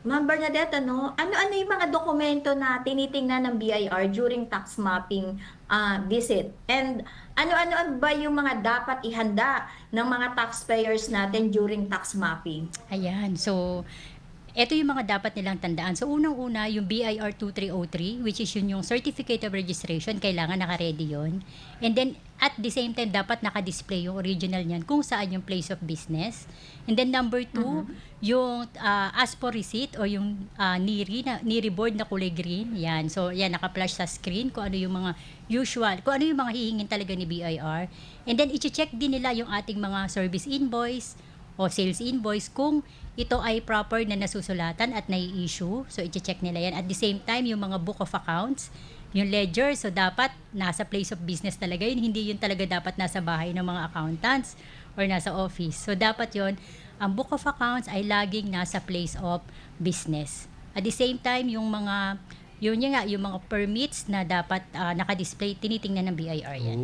Ma'am Bernadette, ano, ano-ano yung mga dokumento na tinitingnan ng BIR during tax mapping ah, visit? And ano-ano ba yung mga dapat ihanda ng mga taxpayers natin during tax mapping? Ayan, so ito yung mga dapat nilang tandaan. So unang-una, yung BIR 2303, which is yun yung Certificate of Registration, kailangan naka-ready yun. And then, at the same time, dapat naka-display yung original niyan kung saan yung place of business. And then number two, yung uh, as for receipt o yung uh, NIRI, na, NIRI board na kulay green. Yan. So, yan, naka-flash sa screen kung ano yung mga usual, kung ano yung mga hihingin talaga ni BIR. And then, i-check din nila yung ating mga service invoice, o sales invoice kung ito ay proper na nasusulatan at nai-issue. So, i-check nila yan. At the same time, yung mga book of accounts, yung ledger, so dapat nasa place of business talaga yun. Hindi yun talaga dapat nasa bahay ng mga accountants or nasa office. So, dapat yun, ang book of accounts ay laging nasa place of business. At the same time, yung mga, yun nga, yung mga permits na dapat ah, naka-display, tinitingnan ng BIR yan.